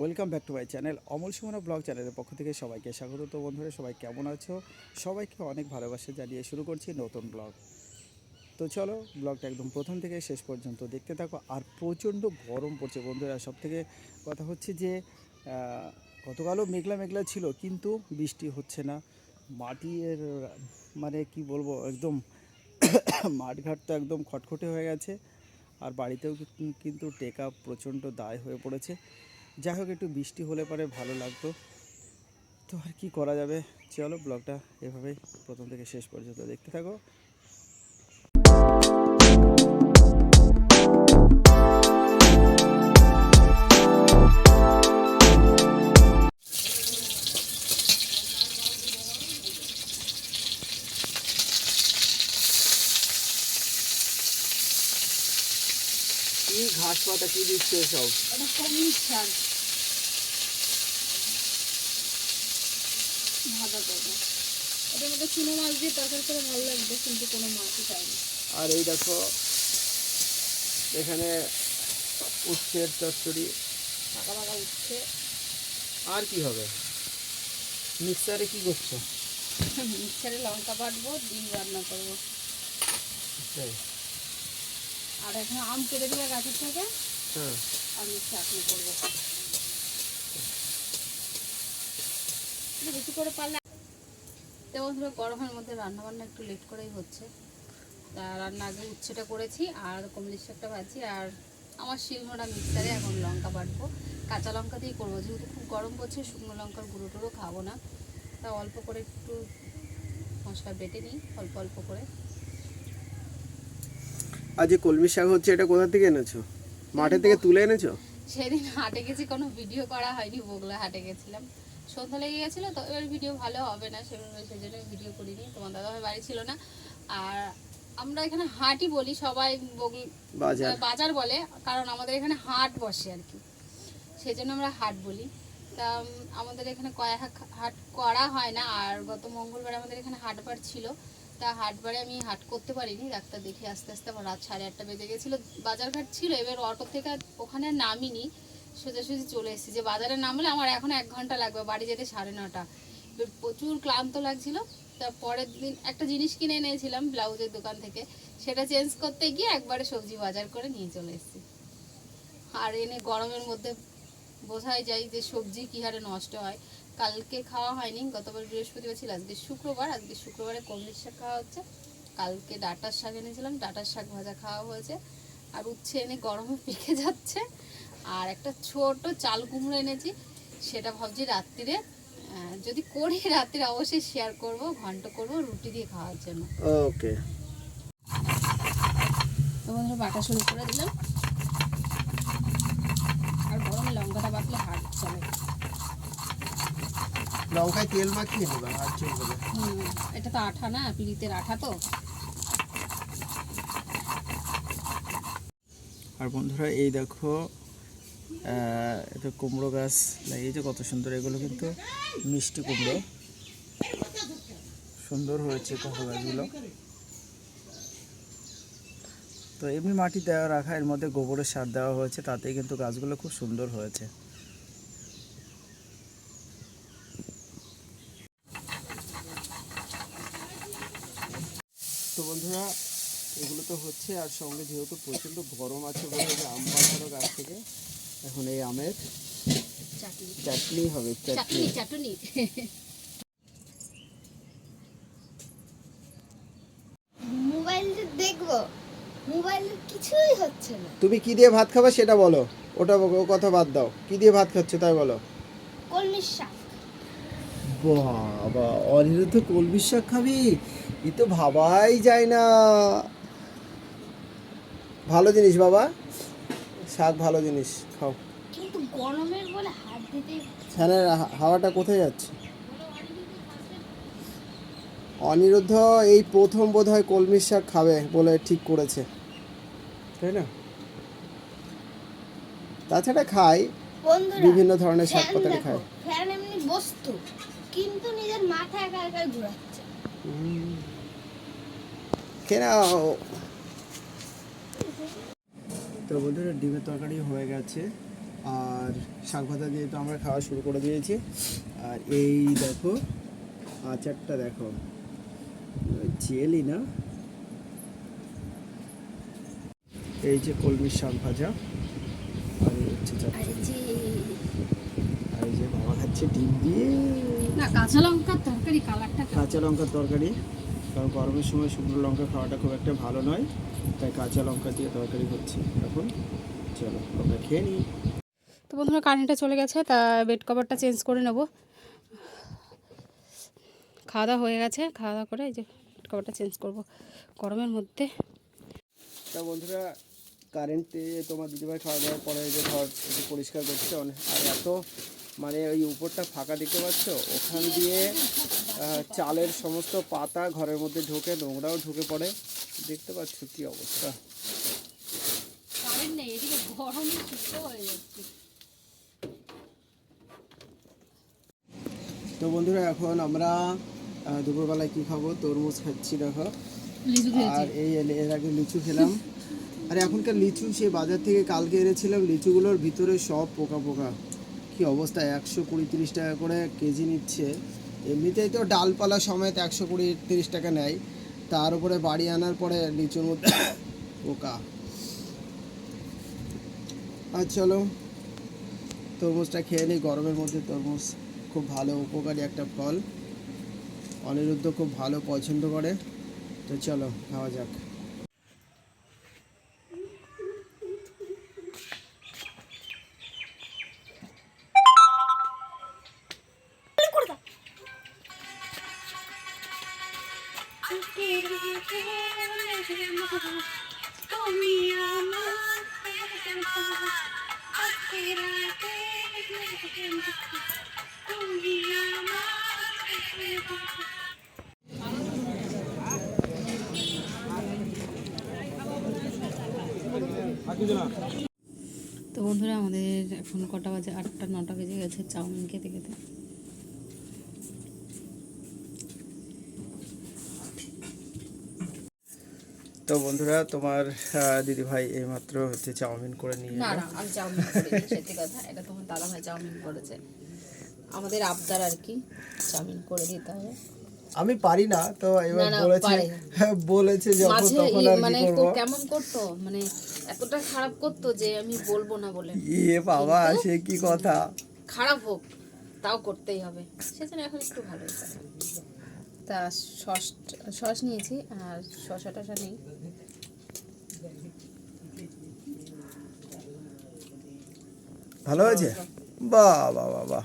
Welcome back to my channel Amal Sumana blog চ্যানেলের পক্ষ থেকে সবাইকে স্বাগত। তো বন্ধুরা, সবাই কেমন আছো? সবাইকে অনেক ভালোবাসা জানিয়ে শুরু করছি নতুন ব্লগ তো চলো ব্লগটা একদম প্রথম থেকে শেষ পর্যন্ত দেখতে থাকো। আর প্রচণ্ড গরম পড়ছে বন্ধুরা। সব থেকে কথা হচ্ছে যে গতকালও মেঘলা মেঘলা ছিল, কিন্তু বৃষ্টি হচ্ছে না। মাটির মানে কি বলব, একদম মাঠঘাট তো একদম খটখটে হয়ে গেছে। আর বাড়িতেও কিন্তু টেকা প্রচণ্ড দায় হয়ে পড়েছে। যাই হোক, একটু বৃষ্টি হলে পরে ভালো লাগতো। তো আর কি করা যাবে? চলো, ব্লগটা এভাবেই প্রথম থেকে শেষ পর্যন্ত দেখতে থাকো। পাতা কি দিচ্ছে সব ভাজা করব ওটার মধ্যে চুনো মাছ দিয়ে তরকারি করে ভালো লাগবে কিন্তু কোনো মাছই চাইনি আর এই দেখো এখানে উচ্ছের চচ্চড়ি ফাঁকা উঠছে আর কি হবে মিক্সারে কি করছ মিক্সারে লঙ্কা বাটবো ডিম রান্না করব আর এখন আম কেটে দিলে গাছের থেকে আমি চাটনি করব বেশি করে পারলে তো বন্ধুরা গরমের মধ্যে রান্না বান্না একটু লেট করেই হচ্ছে। তা রান্না আগে উচ্ছেটা করেছি আর কমলিশ শাকটা ভাজি আর আমার শিলনোড়া মিক্সারে এখন লঙ্কা বাটবো। কাঁচা লঙ্কা দিয়েই করব যেহেতু খুব গরম পড়ছে শুকনো লঙ্কার গুঁড়ো টুড়ো খাব না। তা অল্প করে একটু মশলা বেটে নিই অল্প অল্প করে। আজ কলমি শাক হচ্ছে এটা কোথা থেকে এনেছো? মাঠে থেকে তুলে এনেছো? সেদিন হাটে গেছি কোনো ভিডিও করা হয়নি বগলা হাটে গেছিলাম। সন্ধ্যা লেগে গেছিল তো এবার ভিডিও ভালো হবে না সেই ভিডিও করিনি তোমার দাদাভাই বাড়ি ছিল না। আর আমরা এখানে হাটই বলি সবাই বগল বাজার। বাজার বলে কারণ আমাদের এখানে হাট বসে আর কি। সেই জন্য আমরা হাট বলি। তা আমাদের এখানে কয়েক হাট করা হয় না আর গত মঙ্গলবার আমাদের এখানে হাটবার ছিল। তা হাটবারে আমি হাট করতে পারিনি, ডাক্তার দেখে আস্তে আস্তে আমার রাত সাড়ে আটটা বেজে গেছিল। বাজারঘাট ছিল, এবার অটো থেকে ওখানে নামিনি। সোজাসুজি চলে এসেছি। যে বাজারে নামলে আমার এখন এক ঘণ্টা লাগবে, বাড়ি যেতে সাড়ে নটা। প্রচুর ক্লান্ত লাগছিল। তার পরের দিন একটা জিনিস কিনে এনেছিলাম ব্লাউজের দোকান থেকে। সেটা চেঞ্জ করতে গিয়ে একবারে সবজি বাজার করে নিয়ে চলে এসেছি। আর এনে গরমের মধ্যে বোঝাই যায় যে সবজি কী হারে নষ্ট হয়। কালকে খাওয়া হয়নি গতবার বৃহস্পতিবার ছিল আজকে শুক্রবার আজকে শুক্রবারে কমলিশ শাক খাওয়া হচ্ছে। কালকে ডাটার শাক এনেছিলাম ডাটার শাক ভাজা খাওয়া হয়েছে। আর উচ্ছে এনে গরমে পেকে যাচ্ছে। আর একটা ছোট চাল কুমড়ো এনেছি সেটা ভাবছি রাত্রিরে যদি করি রাত্রে অবশ্যই শেয়ার করব ঘন্ট করব রুটি দিয়ে খাওয়ার জন্য। ওকে তো বন্ধুরা বাটা শুরু করে দিলাম আর গরমে লঙ্কাটা বাটলে হাট চলে লঙ্কায় তেল মাখিয়ে নেবা আর চলবে হুম, এটা তো আঠা না পিড়িতের আঠা তো। আর বন্ধুরা এই দেখো আহ, এটা কুমড়ো গাছ লাগিয়েছে কত সুন্দর। এগুলো কিন্তু মিষ্টি কুমড়ো। সুন্দর হয়েছে কপা গাছগুলো। তো এমনি মাটি দেওয়া রাখা এর মধ্যে গোবরের সার দেওয়া হয়েছে তাতেই কিন্তু গাছগুলো খুব সুন্দর হয়েছে। তো বন্ধুরা এগুলো তো হচ্ছে আর সঙ্গে যেহেতু প্রচণ্ড গরম আছে বলে যে আম পাড়ানো গাছ থেকে এখন এই আমের চাটনি। চাটনি হবে চাটনি। চাটনি চাটনি। মোবাইল দেখব। মোবাইলে কিছুই হচ্ছে না। তুমি কি দিয়ে ভাত খাবে সেটা বলো ওটা ও কথা বাদ দাও। কি দিয়ে ভাত খাচ্ছ তাই বলো। কলমির শাক। বাবা অনিরুদ্ধ কলবির শাক খাবি? এ তো ভাবাই যায় না। ভালো জিনিস বাবা শাক ভালো জিনিস খাও। কিন্তু গরমের বলে হাত দিতে ফ্যানের হাওয়াটা কোথায় যাচ্ছে? অনিরুদ্ধ এই প্রথম বোধ হয় কলমির শাক খাবে বলে ঠিক করেছে। তাই না? তাছাড়া খাই বিভিন্ন ধরনের শাক ফ্যান খায়। ফ্যান এমনি বস্তু। কিন্তু নিজের মাথা একা একা ঘুরাচ্ছে। নাও তো বন্ধুরা ডিমের তরকারি হয়ে গেছে। আর শাক ভাজা দিয়ে তো আমরা খাওয়া শুরু করে দিয়েছি। আর এই দেখো আচারটা দেখো। জেলি না? এই যে কলমির শাক ভাজা আর হচ্ছে চাটনি। খাচ্ছে ডিম দিয়ে না কাঁচা লঙ্কার তরকারি কালারটা কাঁচা লঙ্কার তরকারি। কারণ গরমের সময় শুকনো লঙ্কা খাওয়াটা খুব একটা ভালো নয় তাই কাঁচা লঙ্কা দিয়ে তরকারি হচ্ছে এখন চলো আমরা খেয়ে নিই। তো বন্ধুরা কারেন্টটা চলে গেছে তা বেড কভারটা চেঞ্জ করে নেব। খাওয়া দাওয়া হয়ে গেছে খাওয়া দাওয়া করে এই যে বেড কভারটা চেঞ্জ করব গরমের মধ্যে। তা বন্ধুরা কারেন্টে তোমার দিদিভাই খাওয়া দাওয়ার পরে যে ঘর পরিষ্কার করছে অনেক আর এত মানে ওই উপরটা ফাঁকা দেখতে পাচ্ছ? ওখান দিয়ে চালের সমস্ত পাতা ঘরের মধ্যে ঢোকে নোংরাও ঢুকে পড়ে। দেখতে পাচ্ছ কি অবস্থা? তো বন্ধুরা এখন আমরা দুপুরবেলায় কি খাব? তরমুজ খাচ্ছি দেখো। আর এই এর আগে লিচু খেলাম। আর এখনকার লিচু সে বাজার থেকে কালকে এনেছিলাম লিচুগুলোর ভিতরে সব পোকা পোকা। কি অবস্থা? একশো কুড়ি তিরিশ টাকা করে কেজি নিচ্ছে। এমনিতেই তো ডালপালা সমেত একশো কুড়ি তিরিশ টাকা নেয়। তার উপরে বাড়ি আনার পরে লিচুর মধ্যে পোকা। আর চলো, তরমুজটা খেয়ে নিই। গরমের মধ্যে তরমুজ খুব ভালো উপকারী একটা ফল। অনিরুদ্ধ খুব ভালো পছন্দ করে। তো চলো, খাওয়া যাক। তো বন্ধুরা আমাদের এখন কটা বাজে? আটটা নটা বেজে গেছে চাউমিন খেতে খেতে। তো বন্ধুরা তোমার দিদি ভাই এইমাত্র হচ্ছে চাউমিন করে নিয়ে না না আমি চাউমিন করিনি সত্যি কথা এটা তোমার দাদা ভাই চাউমিন করেছে। আমাদের আবদার আর কি চাউমিন করে দিতে হবে। আমি পারি না তো এবার বলেছে। বলেছে যখন তখন আর মানে তো কেমন করতো? মানে এতটা খারাপ করতো যে আমি বলব না বলে। ইয়ে বাবা সে কি কথা? খারাপ হোক তাও করতেই হবে। সেজন্য এখন একটু করে তা সস সস নিয়েছি আর শসা টসা নেই। ভালো হয়েছে? বাহ বাহ বাহ বাহ।